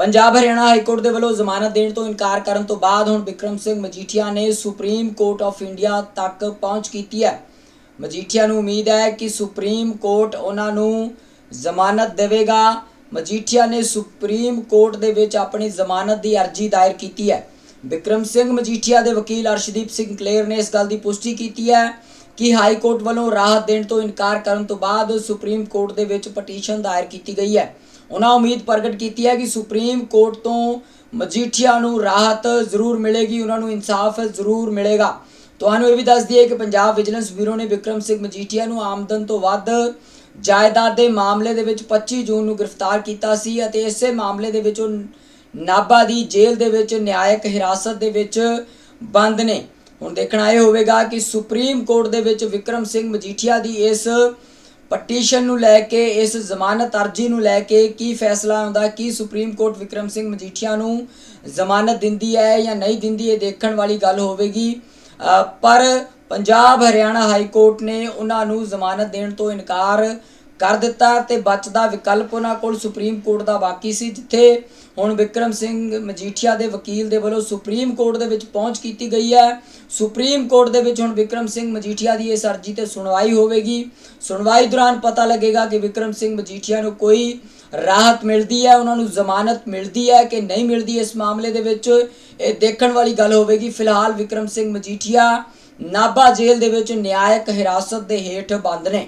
Punjab Haryana high court ਦੇ ਵੱਲੋਂ ਜ਼ਮਾਨਤ ਦੇਣ ਤੋਂ ਇਨਕਾਰ ਕਰਨ ਤੋਂ ਬਾਅਦ ਹੁਣ ਵਿਕਰਮ ਸਿੰਘ ਮਜੀਠੀਆ ਨੇ ਸੁਪਰੀਮ ਕੋਰਟ ਆਫ ਇੰਡੀਆ ਤੱਕ ਪਹੁੰਚ ਕੀਤੀ ਹੈ। ਮਜੀਠੀਆ ਨੂੰ ਉਮੀਦ ਹੈ ਕਿ ਸੁਪਰੀਮ ਕੋਰਟ ਉਹਨਾਂ ਨੂੰ ਜ਼ਮਾਨਤ ਦੇਵੇਗਾ। ਮਜੀਠੀਆ ਨੇ ਸੁਪਰੀਮ ਕੋਰਟ ਦੇ ਵਿੱਚ ਆਪਣੀ ਜ਼ਮਾਨਤ ਦੀ ਅਰਜ਼ੀ ਦਾਇਰ ਕੀਤੀ ਹੈ। ਵਿਕਰਮ ਸਿੰਘ ਮਜੀਠੀਆ ਦੇ ਵਕੀਲ ਅਰਸ਼ਦੀਪ ਸਿੰਘ ਕਲੇਰ ਨੇ ਇਸ ਗੱਲ ਦੀ ਪੁਸ਼ਟੀ ਕੀਤੀ ਹੈ ਕਿ ਹਾਈ ਕੋਰਟ ਵੱਲੋਂ ਰਾਹਤ ਦੇਣ ਤੋਂ ਇਨਕਾਰ ਕਰਨ ਤੋਂ ਬਾਅਦ ਸੁਪਰੀਮ ਕੋਰਟ ਦੇ ਵਿੱਚ ਪਟੀਸ਼ਨ ਦਾਇਰ ਕੀਤੀ ਗਈ ਹੈ। ਉਹਨਾਂ ਉਮੀਦ ਪ੍ਰਗਟ ਕੀਤੀ ਹੈ ਕਿ ਸੁਪਰੀਮ ਕੋਰਟ ਤੋਂ ਮਜੀਠੀਆ ਨੂੰ ਰਾਹਤ ਜ਼ਰੂਰ ਮਿਲੇਗੀ, ਉਹਨਾਂ ਨੂੰ ਇਨਸਾਫ ਜ਼ਰੂਰ ਮਿਲੇਗਾ। ਤੁਹਾਨੂੰ ਇਹ ਵੀ ਦੱਸ ਦਈਏ ਕਿ ਪੰਜਾਬ ਵਿਜੀਲੈਂਸ ਬਿਊਰੋ ਨੇ ਵਿਕਰਮ ਸਿੰਘ ਮਜੀਠੀਆ ਨੂੰ ਆਮਦਨ ਤੋਂ ਵੱਧ ਜਾਇਦਾਦ ਦੇ ਮਾਮਲੇ ਦੇ ਵਿੱਚ 25 ਜੂਨ ਨੂੰ ਗ੍ਰਿਫਤਾਰ ਕੀਤਾ ਸੀ ਅਤੇ ਇਸੇ ਮਾਮਲੇ ਦੇ ਵਿੱਚ ਉਹ ਨਾਭਾ ਦੀ ਜੇਲ੍ਹ ਦੇ ਵਿੱਚ ਨਿਆਇਕ ਹਿਰਾਸਤ ਦੇ ਵਿੱਚ ਬੰਦ ਨੇ। ਹੁਣ ਦੇਖਣਾ ਇਹ ਹੋਵੇਗਾ ਕਿ ਸੁਪਰੀਮ ਕੋਰਟ ਦੇ ਵਿੱਚ ਵਿਕਰਮ ਸਿੰਘ ਮਜੀਠੀਆ ਦੀ ਇਸ ਪਟੀਸ਼ਨ ਨੂੰ ਲੈ ਕੇ, ਇਸ ਜ਼ਮਾਨਤ ਅਰਜ਼ੀ ਨੂੰ ਲੈ ਕੇ ਕੀ ਫੈਸਲਾ ਆਉਂਦਾ, ਕੀ ਸੁਪਰੀਮ ਕੋਰਟ ਵਿਕਰਮ ਸਿੰਘ ਮਜੀਠੀਆ ਨੂੰ ਜ਼ਮਾਨਤ ਦਿੰਦੀ ਹੈ ਜਾਂ ਨਹੀਂ ਦਿੰਦੀ, ਇਹ ਦੇਖਣ ਵਾਲੀ ਗੱਲ ਹੋਵੇਗੀ। ਪਰ ਪੰਜਾਬ ਹਰਿਆਣਾ ਹਾਈ ਕੋਰਟ ਨੇ ਉਹਨਾਂ ਨੂੰ ਜ਼ਮਾਨਤ ਦੇਣ ਤੋਂ ਇਨਕਾਰ ਕਰ ਦਿੱਤਾ ਤੇ ਬਚਦਾ ਵਿਕਲਪ ਉਹਨਾਂ ਕੋਲ ਸੁਪਰੀਮ ਕੋਰਟ ਦਾ ਬਾਕੀ ਸੀ, ਜਿੱਥੇ ਹੁਣ ਵਿਕਰਮ ਸਿੰਘ ਮਜੀਠੀਆ ਦੇ ਵਕੀਲ ਦੇ ਵੱਲੋਂ ਸੁਪਰੀਮ ਕੋਰਟ ਦੇ ਵਿੱਚ ਪਹੁੰਚ ਕੀਤੀ ਗਈ ਹੈ। ਸੁਪਰੀਮ ਕੋਰਟ ਦੇ ਵਿੱਚ ਹੁਣ ਵਿਕਰਮ ਸਿੰਘ ਮਜੀਠੀਆ ਦੀ ਇਸ ਅਰਜ਼ੀ ਤੇ ਸੁਣਵਾਈ ਹੋਵੇਗੀ। ਸੁਣਵਾਈ ਦੌਰਾਨ ਪਤਾ ਲੱਗੇਗਾ ਕਿ ਵਿਕਰਮ ਸਿੰਘ ਮਜੀਠੀਆ ਨੂੰ ਕੋਈ ਰਾਹਤ ਮਿਲਦੀ ਹੈ, ਉਹਨਾਂ ਨੂੰ ਜ਼ਮਾਨਤ ਮਿਲਦੀ ਹੈ ਕਿ ਨਹੀਂ ਮਿਲਦੀ ਇਸ ਮਾਮਲੇ ਦੇ ਵਿੱਚ। ਇਹ ਦੇਖਣ ਵਾਲੀ ਗੱਲ ਹੋਵੇਗੀ। ਫਿਲਹਾਲ ਵਿਕਰਮ ਸਿੰਘ ਮਜੀਠੀਆ ਨਾਭਾ ਜੇਲ੍ਹ ਦੇ ਵਿੱਚ ਨਿਆਇਕ ਹਿਰਾਸਤ ਦੇ ਹੇਠ ਬੰਦ ਨੇ।